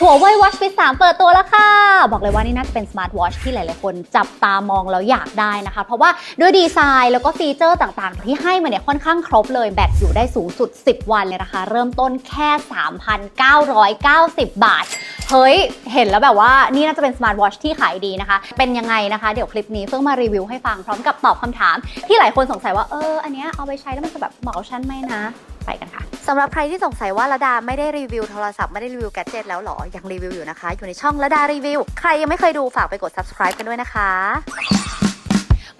หัวเว่ย Watch Fit 3เปิดตัวแล้วค่ะ บอกเลยว่านี่น่าจะเป็นสมาร์ทวอชที่หลาย ๆ คนจับตามองแล้วอยากได้นะคะ เพราะว่าด้วยดีไซน์แล้วก็ฟีเจอร์ต่าง ๆ ที่ให้มาเนี่ยค่อนข้างครบเลย แบตอยู่ได้สูงสุด 10 วันเลยนะคะ เริ่มต้นแค่ 3,990 บาท เฮ้ย เห็นแล้วแบบว่านี่น่าจะเป็นสมาร์ทวอชที่ขายดีนะคะ เป็นยังไงนะคะ เดี๋ยวคลิปนี้เพิ่งมารีวิวให้ฟังพร้อมกับตอบคำถาม ที่หลายคนสงสัยว่าเอออันเนี้ยเอาไปใช้แล้วมันจะแบบเหมาะกับฉันไหมนะ ไปกันค่ะสำหรับใครที่สงสัยว่าระดาไม่ได้รีวิวโทรศัพท์ไม่ได้รีวิวแกดเจิตแล้วหรอ ยังรีวิวอยู่นะคะ อยู่ในช่องระดารีวิว ใครยังไม่เคยดูฝากไปกด subscribe กันด้วยนะคะ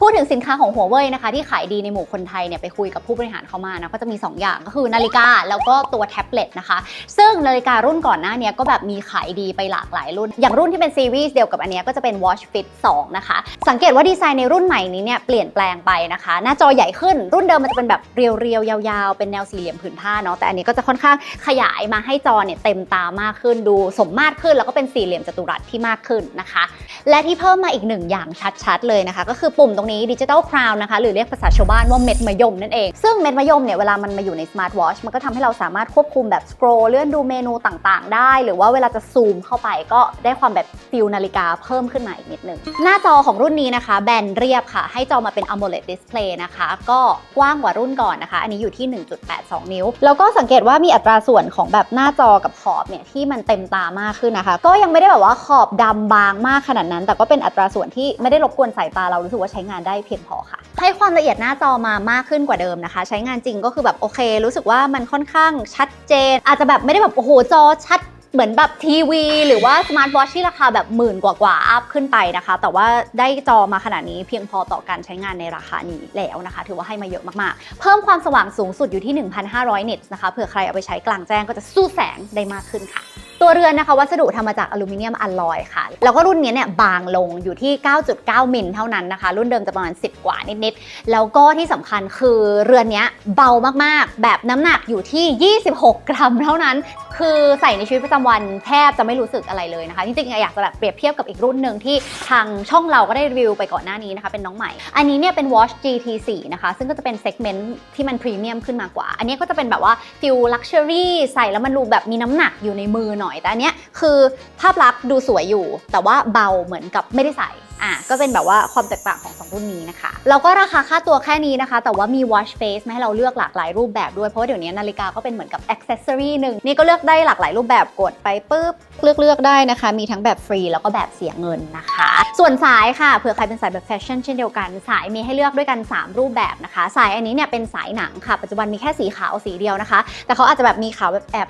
พูดถึงสินค้าของหัวเว่ยนะคะที่ขายดีในหมู่คนไทยเนี่ยไปคุยกับผู้บริหารเขามานะก็จะมี 2 อย่างก็คือนาฬิกาแล้วก็ตัวแท็บเล็ตนะคะ ซึ่งนาฬิการุ่นก่อนหน้าเนี้ยก็แบบมีขายดีไปหลากหลายรุ่น อย่างรุ่นที่เป็นซีรีส์เดียวกับอันนี้ก็จะเป็น Watch Fit 2 นะคะ สังเกตว่าดีไซน์ในรุ่นใหม่นี้เนี่ยเปลี่ยนแปลงไปนะคะ หน้าจอใหญ่ขึ้นรุ่นเดิมมันจะเป็นแบบเรียวๆยาวๆ เป็นแนวสี่เหลี่ยมผืนผ้าเนาะแต่อันนี้ก็จะค่อนข้างขยายมาให้จอเนี่ยเต็มตามากขึ้นดูสมมาตรขึ้น แล้วก็เป็นสี่เหลี่ยมจัตุรัสที่มากขึ้นนะคะ และที่เพิ่มมาอีกหนึ่งอย่างชัดๆเลยนะคะ ก็คือปุ่มตรงนี้ดิจิ t a l Crown นะคะ หรือเรียกภาษาชาวบ้านว่าเม็ดมะยมนั่นเอง ซึ่งเม็ดมะยมเนี่ยเวลามันมาอยู่ในสมาร์ทวอชมันก็ทำให้เราสามารถควบคุมแบบสคร l เลื่อนดูเมนูต่างๆ ได้ หรือว่าเวลาจะซูมเข้าไปก็ได้ความแบบฟิลนาฬิกาเพิ่มขึ้นมาอีกนิดนึง หน้าจอของรุ่นนี้นะคะ แบนเรียบค่ะ ให้จอมาเป็น AMOLED display นะคะ ก็กว้างกว่ารุ่นก่อนนะคะ อันนี้อยู่ที่ 1.82 นิ้ว แล้วก็สังเกตว่ามีอัตราส่วนของแบบหน้าจอกับขอบเนี่ยที่มันเต็มตามากขึ้นนะคะ ก็ยังไม่ได้แบบว่าขอบดำบางมากขนาดนั้น แต่ก็เป็นอัตราส่วนที่ไม่ได้รบกวนสายตาเรารู้สึกว่าใช้งานได้เพียงพอค่ะ ให้ความละเอียดหน้าจอมามากขึ้นกว่าเดิมนะคะ ใช้งานจริงก็คือแบบโอเค รู้สึกว่ามันค่อนข้างชัดเจน อาจจะแบบไม่ได้แบบโอ้โหจอชัดเหมือนแบบทีวี หรือว่าสมาร์ทวอชที่ราคาแบบหมื่นกว่าๆอัพขึ้นไปนะคะ แต่ว่าได้จอมาขนาดนี้เพียงพอต่อการใช้งานในราคานี้แล้วนะคะ ถือว่าให้มาเยอะมากๆ เพิ่มความสว่างสูงสุดอยู่ที่ 1,500 นิตส์นะคะเผื่อใครเอาไปใช้กลางแจ้งก็จะสู้แสงได้มากขึ้นค่ะ ตัวเรือนนะคะวัสดุทำมาจากอลูมิเนียมอลลอยค่ะ แล้วก็รุ่นนี้เนี่ยบางลงอยู่ที่ 9.9 มิลเท่านั้นนะคะ รุ่นเดิมจะประมาณ 10 กว่านิดๆ แล้วก็ที่สำคัญคือเรือนเนี้ยเบามากๆ แบบน้ำหนักอยู่ที่ 26 กรัมเท่านั้น คือใส่ในชีวิตประจำวันแทบจะไม่รู้สึกอะไรเลยนะคะ จริงๆ อยากจะแบบเปรียบเทียบกับอีกรุ่นหนึ่งที่ทางช่องเราก็ได้รีวิวไปก่อนหน้านี้นะคะเป็นน้องใหม่ อันนี้เนี่ยเป็น Watch GT4 นะคะซึ่งก็จะเป็นเซกเมนต์ที่มันพรีเมียมขึ้นมากว่า อันนี้ก็จะเป็นแบบว่าฟิลลักชัวรี่ใส่แล้วมันดูแบบมีน้ำหนักอยู่ในมือหน่อย แต่อันเนี้ยคือภาพลักษณ์ดูสวยอยู่ แต่ว่าเบาเหมือนกับไม่ได้ใส่อะก็เป็นแบบว่าความแตกต่างของสองรุ่นนี้นะคะแล้วก็ราคาค่าตัวแค่นี้นะคะ แต่ว่ามี watch face มาให้เราเลือกหลากหลายรูปแบบด้วย เพราะว่าเดี๋ยวนี้นาฬิกาก็เป็นเหมือนกับ accessory หนึ่งนี่ก็เลือกได้หลากหลายรูปแบบกดไปปุ๊บเลือกเลือกได้นะคะ มีทั้งแบบฟรีแล้วก็แบบเสียเงินนะคะ ส่วนสายค่ะเผื่อใครเป็นสายแบบแฟชั่นเช่นเดียวกัน สายมีให้เลือกด้วยกัน 3 รูปแบบนะคะ สายอันนี้เนี่ยเป็นสายหนังค่ะปัจจุบันมีแค่สีขาวสีเดียวนะคะ แต่เขาอาจจะแบบมีขาวแบบแอบ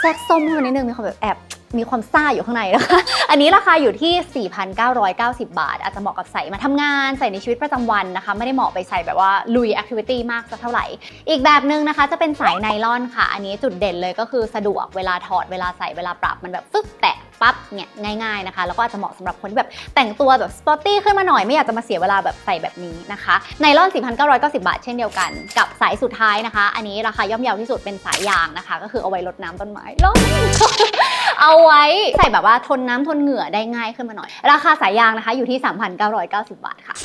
แทรกส้มเข้ามานิดนึงมีความแบบแอบมีความซ่าอยู่ข้างในนะคะ อันนี้ราคาอยู่ที่ 4,990 บาท อาจจะเหมาะกับใส่มาทำงานใส่ในชีวิตประจำวันนะคะ ไม่ได้เหมาะไปใส่แบบว่าลุยแอคทิวิตี้มากสักเท่าไหร่ อีกแบบหนึ่งนะคะจะเป็นสายไนลอนค่ะ อันนี้จุดเด่นเลยก็คือสะดวกเวลาถอดเวลาใส่เวลาปรับมันแบบฟึบแตะ ปั๊บเนี่ยง่ายๆนะคะ แล้วก็อาจจะเหมาะสำหรับคนที่แบบแต่งตัวแบบสปอร์ตี้ขึ้นมาหน่อยไม่อยากจะมาเสียเวลาแบบใส่แบบนี้นะคะไนลอน 4,990 บาทเช่นเดียวกัน กับสายสุดท้ายนะคะ อันนี้ราคาย่อมเยาที่สุดเป็นสายยางนะคะ ก็คือเอาไว้รดน้ำต้นไม้ร้อนเอาไว้ใส่แบบว่าทนน้ำทนเหงื่อได้ง่ายขึ้นมาหน่อย ราคาสายยางนะคะอยู่ที่ 3,990 บาทค่ะ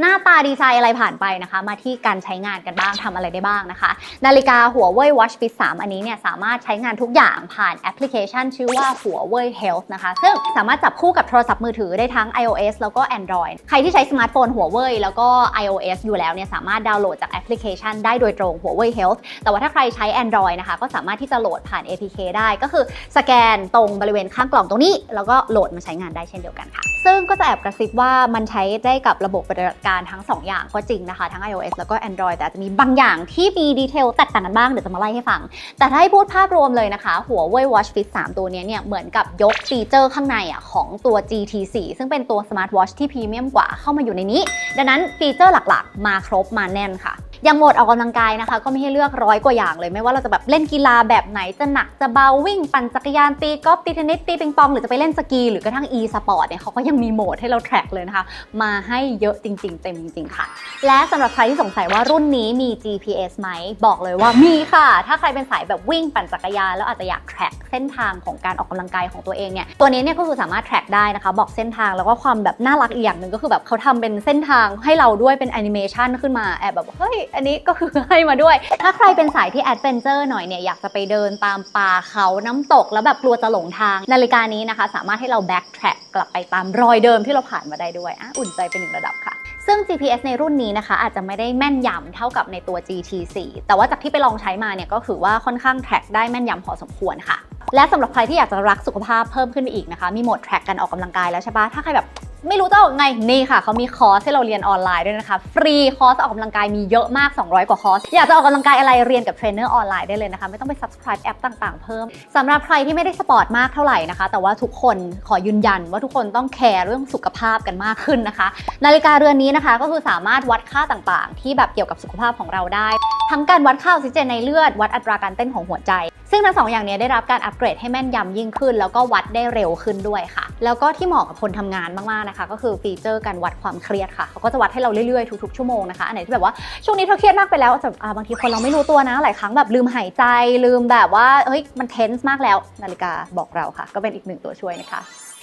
หน้าตาดีไซน์อะไรผ่านไปนะคะ มาที่การใช้งานกันบ้างทำอะไรได้บ้างนะคะ นาฬิกาหัวเว่ย Watch Fit 3 อันนี้เนี่ยสามารถใช้งานทุกอย่างผ่านแอปพลิเคชัน ชื่อว่าหัวเว่ย Health นะคะ ซึ่งสามารถจับคู่กับโทรศัพท์มือถือได้ทั้ง iOS แล้วก็ Android ใครที่ใช้สมาร์ทโฟนหัวเว่ยแล้วก็ iOS อยู่แล้วเนี่ยสามารถดาวน์โหลดจากแอปพลิเคชันได้โดยตรงหัวเว่ย Health แต่ว่าถ้าใครใช้ Android นะคะก็สามารถที่จะโหลดผ่าน APK ได้ก็คือสแกนตรงบริเวณข้างกล่องตรงนี้ แล้วก็โหลดมาใช้งานได้เช่นเดียวกันค่ะ ซึ่งก็จะแอบกระซิบว่ามันใช้ได้กับระบบปฏิบัติการทั้ง 2 อย่างก็จริงนะคะ ทั้ง iOS แล้วก็ Android แต่จะมีบางอย่างที่มีดีเทลแตกต่างกันบ้างเดี๋ยวจะมาไล่ให้ฟัง แต่ถ้าให้พูดภาพรวมเลยนะคะหัวเว่ย Watch Fit 3 ตัวนี้เนี่ยเหมือนกับยกฟีเจอร์ข้างในอะของตัว GT4 ซึ่งเป็นตัว Smart Watch ที่พรีเมียมกว่าเข้ามาอยู่ในนี้ ดังนั้นฟีเจอร์หลักๆ มาครบมาแน่นค่ะ อย่างโหมดออกกำลังกายนะคะ ก็มีให้เลือกร้อยกว่าอย่างเลย ไม่ว่าเราจะแบบเล่นกีฬาแบบไหนจะหนักจะเบาวิ่ง ปั่นจักรยานตีกอล์ฟตีเทนนิสตีปิงปองหรือจะไปเล่นสกีหรือกระทั่ง e สปอร์ตเนี่ยเขาก็ยังมีโหมดให้เราแทร็กเลยนะคะ มาให้เยอะจริง ๆ เต็มจริงๆค่ะ และสำหรับใครที่สงสัยว่ารุ่นนี้มี GPS ไหมบอกเลยว่ามีค่ะ ถ้าใครเป็นสายแบบวิ่งปั่นจักรยานแล้วอาจจะอยากแทร็กเส้นทางของการออกกำลังกายของตัวเองเนี่ยตัวนี้เนี่ยก็คือสามารถแทร็กได้นะคะ บอกเส้นทางแล้วก็ความแบบน่ารักอีกอย่างหนึ่งก็คือแบบเขาทำเป็นเส้นทางให้เราด้วยเป็นแอนิเมชันขึ้นมาแอบแบบเฮ้ยอันนี้ก็คือให้มาด้วย ถ้าใครเป็นสายที่แอดเวนเจอร์หน่อยเนี่ยอยากจะไปเดินตามป่าเขาน้ำตกแล้วแบบกลัวจะหลงทาง นาฬิกานี้นะคะ สามารถให้เราแบ็กแทร็กกลับไปตามรอยเดิมที่เราผ่านมาได้ด้วยอะอุ่นใจเป็นหนึ่งระดับค่ะ ซึ่ง GPS ในรุ่นนี้นะคะ อาจจะไม่ได้แม่นยำเท่ากับในตัว GT4 แต่ว่าจากที่ไปลองใช้มาเนี่ยก็ถือว่าค่อนข้างแทร็กได้แม่นยำพอสมควรค่ะและสำหรับใครที่อยากจะรักสุขภาพเพิ่มขึ้นไปอีกนะคะ มีโหมดแทร็กการออกกำลังกายแล้วใช่ปะถ้าใครแบบ ไม่รู้จะออกไงนี่ค่ะเขามีคอร์สให้เราเรียนออนไลน์ด้วยนะคะ ฟรีคอร์สออกกำลังกายมีเยอะมาก 200 กว่าคอร์ส อยากจะออกกำลังกายอะไรเรียนกับเทรนเนอร์ออนไลน์ได้เลยนะคะ ไม่ต้องไป subscribe แอปต่างๆ เพิ่มสำหรับใครที่ไม่ได้สปอร์ตมากเท่าไหร่นะคะ แต่ว่าทุกคนขอยืนยันว่าทุกคนต้องแคร์เรื่องสุขภาพกันมากขึ้นนะคะ นาฬิกาเรือนนี้นะคะ ก็คือสามารถวัดค่าต่างๆ ที่แบบเกี่ยวกับสุขภาพของเราได้ ทั้งการวัดค่าออกซิเจนในเลือดวัดอัตราการเต้นของหัวใจซึ่งทั้งสองอย่างนี้ได้รับการอัปเกรดให้แม่นยำยิ่งขึ้น แล้วก็วัดได้เร็วขึ้นด้วยค่ะ แล้วก็ที่เหมาะกับคนทำงานมากๆนะคะก็คือฟีเจอร์การวัดความเครียดค่ะเขาก็จะวัดให้เราเรื่อยๆทุกๆชั่วโมงนะคะอันไหนที่แบบว่าช่วงนี้เธอเครียดมากไปแล้วแต่บางทีคนเราไม่รู้ตัวนะหลายครั้งแบบลืมหายใจลืมแบบว่าเฮ้ยมันเทนส์มากแล้วนาฬิกาบอกเราค่ะ ก็เป็นอีกหนึ่งตัวช่วยนะคะ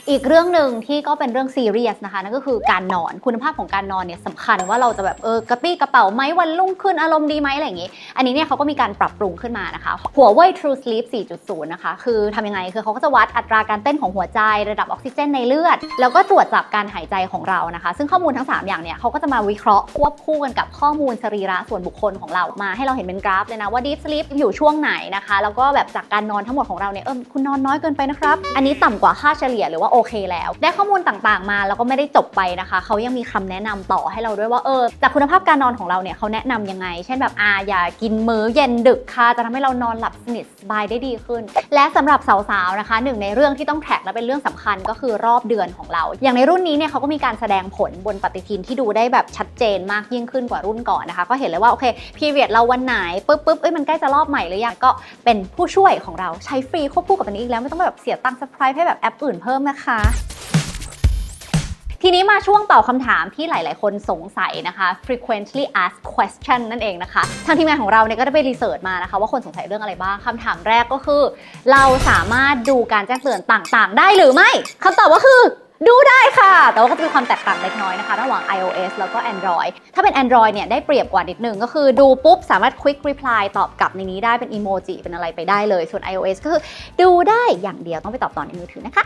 อีกเรื่องหนึ่งที่ก็เป็นเรื่องซีเรียสนะคะนั่นก็คือการนอนคุณภาพของการนอนเนี่ยสำคัญว่าเราจะแบบเออกระปี้กระเป๋าไหมวันรุ่งขึ้นอารมณ์ดีไหมอะไรอย่างงี้ อันนี้เนี่ยเขาก็มีการปรับปรุงขึ้นมานะคะหัวเว่ย True Sleep 4.0 นะคะคือทำยังไงคือเขาก็จะวัดอัตราการเต้นของหัวใจระดับออกซิเจนในเลือด แล้วก็ตรวจจับการหายใจของเรานะคะ ซึ่งข้อมูลทั้ง 3 อย่างเนี่ยเขาก็จะมาวิเคราะห์ควบคู่กันกับข้อมูลสรีระส่วนบุคคลของเรามาให้เราเห็นเป็นกราฟเลยนะว่า Deep Sleep อยู่ช่วงไหนนะคะแล้วก็แบบจากการนอนทั้งหมดของเราเนี่ยเออคุณนอนน้อยเกินไปนะครับอันนี้ต่ำกว่าค่าเฉลี่ยหรือว่าโอเคแล้ว ได้ข้อมูลต่างๆ มาแล้วก็ไม่ได้จบไปนะคะ เขายังมีคำแนะนำต่อให้เราด้วยว่าเออจากคุณภาพการนอนของเราเนี่ยเขาแนะนำยังไง เช่นแบบอาอย่ากินมื้อเย็นดึกค่ะจะทำให้เรานอนหลับสนิทสบายได้ดีขึ้น และสำหรับสาวๆนะคะหนึ่งในเรื่องที่ต้องแทร็กและเป็นเรื่องสำคัญก็คือรอบเดือนของเรา อย่างในรุ่นนี้เนี่ยเขาก็มีการแสดงผลบนปฏิทินที่ดูได้แบบชัดเจนมากยิ่งขึ้นกว่ารุ่นก่อนนะคะ ก็เห็นเลยว่าโอเคพีเรียดเราวันไหนปุ๊บปุ๊บเอ้ยมันใกล้จะรอบใหม่หรือยังก็เป็นผู้ช่วยของเราใช้ฟรีควบคู่กับอันนี้อีกแล้วไม่ต้องแบบเสียตังค์ subscribe ให้แบบแอปอื่นเพิ่มนะคะทีนี้มาช่วงตอบคำถามที่หลาย ๆ คนสงสัยนะคะ frequently asked question นั่นเองนะคะ ทางทีมงานของเราเนี่ยก็ได้ไปรีเสิร์ชมานะคะ ว่าคนสงสัยเรื่องอะไรบ้างคำถามแรกก็คือ เราสามารถดูการแจ้งเตือนต่าง ๆ ได้หรือไม่คำตอบก็คือ ดูได้ค่ะ แต่ว่าก็จะมีความแตกต่างเล็กน้อยนะคะ ระหว่าง iOS แล้วก็ Android ถ้าเป็น Android เนี่ยได้เปรียบกว่านิดนึงก็คือดูปุ๊บ สามารถ quick reply ตอบกลับในนี้ได้เป็นอีโมจิเป็นอะไรไปได้เลย ส่วน iOS ก็คือดูได้อย่างเดียวต้องไปตอบตอนในมือถือนะคะ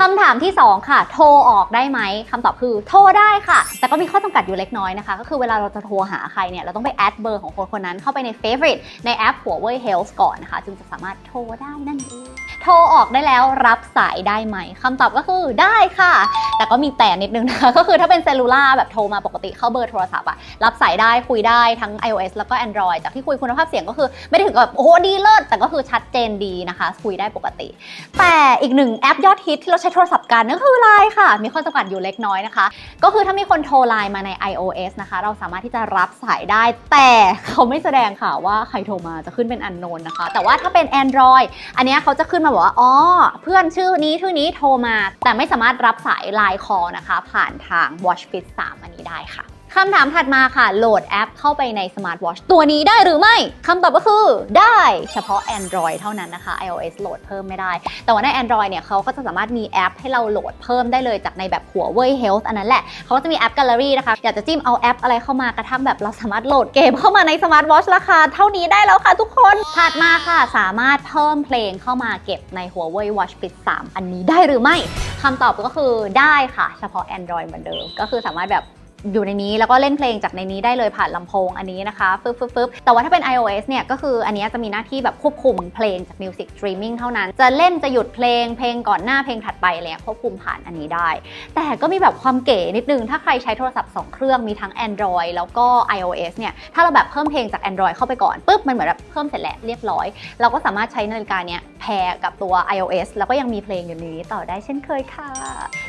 คำถามที่ 2 ค่ะ โทรออกได้ไหมคำตอบคือโทรได้ค่ะ แต่ก็มีข้อจำกัดอยู่เล็กน้อยนะคะ ก็คือเวลาเราจะโทรหาใครเนี่ย เราต้องไปแอดเบอร์ของคนคนนั้นเข้าไปใน favorite ในแอป Huawei Health ก่อนนะคะ จึงจะสามารถโทรได้นั่นเอง โทรออกได้แล้วรับสายได้ไหมคำตอบก็คือได้ค่ะ แต่ก็มีแต่นิดนึงนะคะ ก็คือถ้าเป็นเซลูล่าแบบโทรมาปกติเข้าเบอร์โทรศัพท์อะรับสายได้คุยได้ทั้ง iOS แล้วก็ Android จากที่คุยคุณภาพเสียงก็คือ ไม่ได้ถึงกับโอ้โหดีเลิศแต่ก็คือชัดเจนดีนะคะ คุยได้ปกติ แต่อีกหนึ่งแอปยอดฮิตที่เราใช้โทรศัพท์กันนั่นคือ Line ค่ะ มีข้อจำกัดอยู่เล็กน้อยนะคะ ก็คือถ้ามีคนโทรไลน์มาใน iOS นะคะ เราสามารถที่จะรับสายได้ แต่เขาไม่แสดงค่ะว่าใครโทรมาจะขึ้นเป็นอันโนนนะคะ แต่ว่าถ้าเป็น Android อันนี้เขาจะขึ้นมาบอกว่าอ๋อเพื่อนชื่อนี้ชื่อนี้โทรมา แต่ไม่สามารถรับสายไลน์คอนะคะ ผ่านทาง Watch Fit 3 อันนี้ได้ค่ะ คำถามถัดมาค่ะ โหลดแอปเข้าไปในสมาร์ทวอชตัวนี้ได้หรือไม่คำตอบก็คือได้เฉพาะ Android เท่านั้นนะคะ iOS โหลดเพิ่มไม่ได้ แต่ว่าใน Android เนี่ยเขาก็จะสามารถมีแอปให้เราโหลดเพิ่มได้เลยจากในแบบหัวเว่ย Health อันนั้นแหละเขาก็จะมีแอป Gallery นะคะอยากจะจิ้มเอาแอปอะไรเข้ามากระทั่งแบบเราสามารถโหลดเกมเข้ามาในสมาร์ทวอชราคาเท่านี้ได้แล้วค่ะทุกคนถัดมาค่ะสามารถเพิ่มเพลงเข้ามาเก็บในหัวเว่ย Watch Fit 3 อันนี้ได้หรือไม่คำตอบก็คือได้ค่ะ เฉพาะ Android เหมือนเดิม ก็คือสามารถแบบ อยู่ในนี้แล้วก็เล่นเพลงจากในนี้ได้เลยผ่านลำโพงอันนี้นะคะฟึบฟึบฟึบแต่ว่าถ้าเป็น iOS เนี่ยก็คืออันนี้จะมีหน้าที่แบบควบคุมเพลงจาก Music Streaming เท่านั้น จะเล่นจะหยุดเพลงเพลงก่อนหน้าเพลงถัดไปอะไรเลยควบคุมผ่านอันนี้ได้ แต่ก็มีแบบความเก๋นิดนึง ถ้าใครใช้โทรศัพท์ 2 เครื่องมีทั้ง Android แล้วก็ iOS เนี่ยถ้าเราแบบเพิ่มเพลงจาก Android เข้าไปก่อนปุ๊บมันเหมือนแบบเพิ่มเสร็จแล้วเรียบร้อย เราก็สามารถใช้นาฬิกาเนี้ยแพร์กับตัว iOS แล้วก็ยังมีเพลงอยู่ในนี้ต่อได้เช่นเคยค่ะ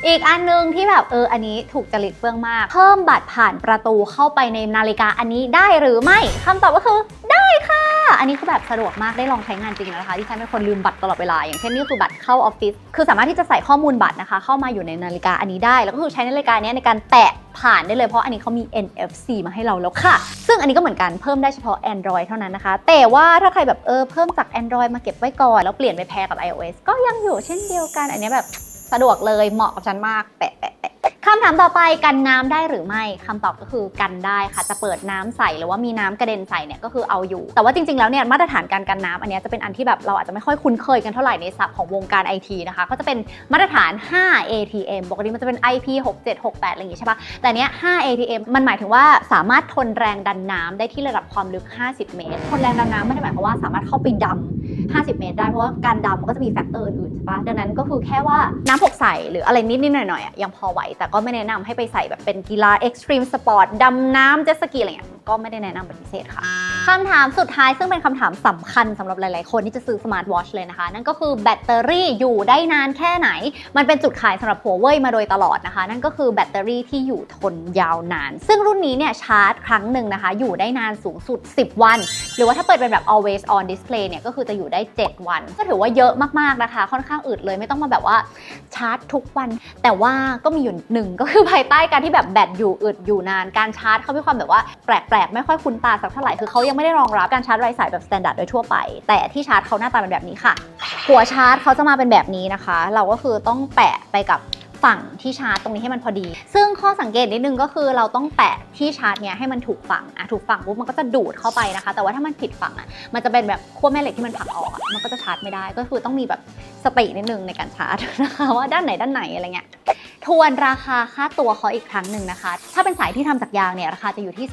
อีกอันนึงที่แบบเอออันนี้ถูกจริตเฟื่องมากเพิ่มบัตรผ่านประตูเข้าไปในนาฬิกาอันนี้ได้หรือไม่คำตอบก็คือได้ค่ะ อันนี้คือแบบสะดวกมากได้ลองใช้งานจริงแล้วนะคะที่ฉันเป็นคนลืมบัตรตลอดเวลา อย่างเช่นนี่คือบัตรเข้าออฟฟิศคือสามารถที่จะใส่ข้อมูลบัตรนะคะ เข้ามาอยู่ในนาฬิกาอันนี้ได้ แล้วก็คือใช้นาฬิกานี้ในการแตะผ่านได้เลยเพราะอันนี้เขามี NFC มาให้เราแล้วค่ะ ซึ่งอันนี้ก็เหมือนกันเพิ่มได้เฉพาะ Android เท่านั้นนะคะ แต่ว่าถ้าใครแบบเออเพิ่มจาก Android มาเก็บไว้ก่อนแล้วเปลี่ยนไปแพร์กับ iOS ก็ยังอยู่เช่นเดียวกัน อันนี้แบบสะดวกเลยเหมาะกับฉันมากแปะแปะแปะ คำถามต่อไปกันน้ำได้หรือไม่คำตอบก็คือกันได้ค่ะ จะเปิดน้ำใส่หรือว่ามีน้ำกระเด็นใส่เนี่ยก็คือเอาอยู่ แต่ว่าจริงๆแล้วเนี่ยมาตรฐานการกันน้ำอันนี้จะเป็นอันที่แบบเราอาจจะไม่ค่อยคุ้นเคยกันเท่าไหร่ในศัพท์ของวงการไอทีนะคะก็จะเป็นมาตรฐาน 5 ATM ปกติมันจะเป็น IP 67 68อะไรอย่างงี้ใช่ปะแต่อันเนี้ย5 ATM มันหมายถึงว่าสามารถทนแรงดันน้ำได้ที่ระดับความลึก 50 เมตร ทนแรงดันน้ำไม่ได้หมายความว่าสามารถเข้าไปดำ 50 เมตรได้เพราะว่าการดำมันก็จะมีแฟกเตอร์อื่นๆใช่ปะดังนั้นก็คือแค่ว่าน้ำหกใสหรืออะไรนิดๆหน่อยๆอะยังพอไหว แต่ก็ไม่แนะนำให้ไปใส่แบบเป็นกีฬาเอ็กซ์ตรีมสปอร์ตดำน้ำเจ็ตสกีอะไรอย่างเงี้ยก็ไม่ได้แนะนำเป็นพิเศษค่ะคำถามสุดท้ายซึ่งเป็นคำถามสำคัญสำหรับหลาย ๆ คนที่จะซื้อสมาร์ทวอชเลยนะคะ นั่นก็คือแบตเตอรี่อยู่ได้นานแค่ไหน มันเป็นจุดขายสำหรับหัวเว่ยมาโดยตลอดนะคะ นั่นก็คือแบตเตอรี่ที่อยู่ทนยาวนาน ซึ่งรุ่นนี้เนี่ยชาร์จครั้งหนึ่งนะคะ อยู่ได้นานสูงสุด 10 วัน หรือว่าถ้าเปิดเป็นแบบ always on display เนี่ยก็คือจะอยู่ได้ 7 วัน ก็ถือว่าเยอะมาก ๆ นะคะ ค่อนข้างอึดเลยไม่ต้องมาแบบว่าชาร์จทุกวัน แต่ว่าก็มีอยู่หนึ่งก็คือภายใต้การที่แบบแบตอยู่อึดอยู่นาน การชาร์จเขามีความแบบว่าแปลกๆ ไม่ค่อยคุ้นตาสักเท่าไหร่ คือเขายังไม่ได้รองรับการชาร์จไร้สายแบบสแตนดาร์ดโดยทั่วไป แต่ที่ชาร์จเขาหน้าตาเป็นแบบนี้ค่ะ หัวชาร์จเขาจะมาเป็นแบบนี้นะคะ เราก็คือต้องแปะไปกับ ฝั่งที่ชาร์จตรงนี้ให้มันพอดี ซึ่งข้อสังเกตนิดนึงก็คือเราต้องแปะที่ชาร์จเนี่ยให้มันถูกฝั่งอะถูกฝั่งปุ๊บมันก็จะดูดเข้าไปนะคะ แต่ว่าถ้ามันผิดฝั่งอะมันจะเป็นแบบขั้วแม่เหล็กที่มันผลักออกอะมันก็จะชาร์จไม่ได้ ก็คือต้องมีแบบสตินิดนึงในการชาร์จนะคะว่าด้านไหนด้านไหนอะไรเงี้ยทวนราคาค่าตัวเขาอีกครั้งหนึ่งนะคะ ถ้าเป็นสายที่ทำจากยางเนี่ยราคาจะอยู่ที่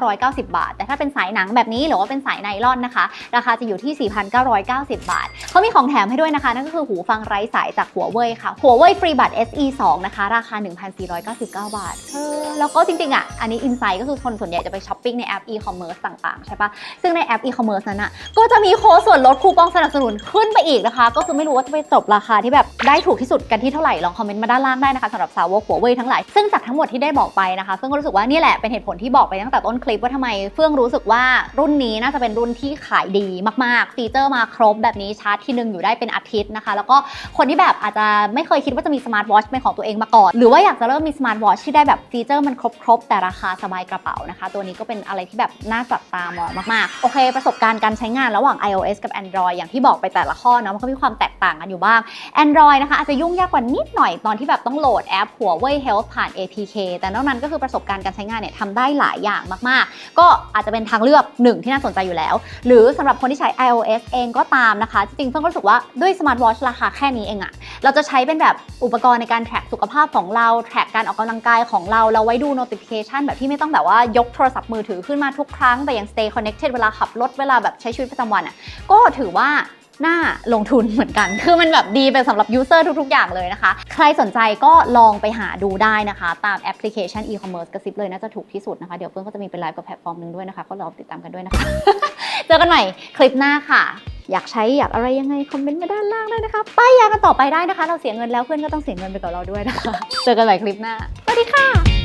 3,990 บาท แต่ถ้าเป็นสายหนังแบบนี้หรือว่าเป็นสายไนลอนนะคะ ราคาจะอยู่ที่ 4,990 บาท เขามีของแถมให้ด้วยนะคะ นั่นก็คือหูฟังไร้สายจากหัวเว่ยค่ะ หัวเว่ยฟรีบัต SE 2 นะคะ ราคา 1,499 บาทเออแล้วก็จริงๆอะ อันนี้อินไซต์ก็คือคนส่วนใหญ่จะไปช้อปปิ้งในแอป e-commerce ต่างๆ ใช่ปะซึ่งในแอป e-commerce นั้นอะ ก็จะมีโค้ดส่วนลดคูปองสนับสนุนขึ้นไปอีกนะคะ ก็คือไม่รู้ว่าจะไปจบราคาที่แบบได้ถูกที่สุดกันที่เท่าไหร่ ลองคอมเมนต์มาด้านล่างได้นะคะสำหรับสาวกหัวเว่ยทั้งหลาย ซึ่งจากทั้งหมดที่ได้บอกไปนะคะเฟื่องก็รู้สึกว่านี่แหละเป็นเหตุผลที่บอกไปตั้งแต่ต้นคลิปว่าทำไมเฟื่องรู้สึกว่ารุ่นนี้น่าจะเป็นรุ่นที่ขายดีมากๆฟีเจอร์มาครบแบบนี้ชาร์จทีนึงอยู่ได้เป็นอาทิตย์นะคะ แล้วก็คนที่แบบอาจจะไม่เคยคิดว่าจะมีสมาร์ทวอชเป็นของตัวเองมาก่อน หรือว่าอยากจะเริ่มมีสมาร์ทวอชที่ได้แบบฟีเจอร์มันครบๆ แต่ราคาสบายกระเป๋านะคะ ตัวนี้ก็เป็นอะไรที่แบบน่าจับตามองมากๆ โอเค ประสบการณ์การใช้งานระหว่าง iOS กับ Android อย่างที่บอกไปแต่ละข้อเนาะมันก็มีความแตกต่างกันอยู่บ้าง Android นะคะอาจจะยุ่งยากกว่านิดหน่อยตอนที่แบบต้องโหลดแอปหัวเว่ย Health ผ่าน APK แต่นอกนั้นก็คือประสบการณ์การใช้งานเนี่ยทำได้หลายอย่างมากๆ ก็อาจจะเป็นทางเลือกหนึ่งที่น่าสนใจอยู่แล้ว หรือสำหรับคนที่ใช้ iOS เองก็ตามนะคะ จริงๆเพิ่งรู้สึกว่าด้วยสมาร์ทวอชราคาแค่นี้เองอะเราจะใช้เป็นแบบอุปกรณ์ในการแทร็กสุขภาพของเราแทร็กการออกกำลังกายของเราเราไว้ดู notification แบบที่ไม่ต้องแบบว่ายกโทรศัพท์มือถือขึ้นมาทุกครั้งแต่ยัง stay connected เวลาขับรถเวลาแบบใช้ชีวิตประจำวันอะก็ถือว่า น่าลงทุนเหมือนกัน คือมันแบบดีเป็นสำหรับ user ทุก ๆ อย่างเลยนะคะ ใครสนใจก็ลองไปหาดูได้นะคะ ตามแอปพลิเคชัน e-commerce กระซิบเลยน่าจะถูกที่สุดนะคะ เดี๋ยวเพิ่งก็จะมีเป็นไลฟ์กับแพลตฟอร์มหนึงด้วยนะคะ ก็รอติดตามกันด้วยนะคะ เจอกันใหม่คลิปหน้าค่ะ อยากใช้อยากอะไรยังไงคอมเมนต์มาด้านล่างได้นะคะป้ายยากันต่อไปได้นะคะ เราเสียเงินแล้วเพื่อนก็ต้องเสียเงินไปกับเราด้วยนะคะ เจอกันใหม่คลิปหน้าสวัสดีค่ะ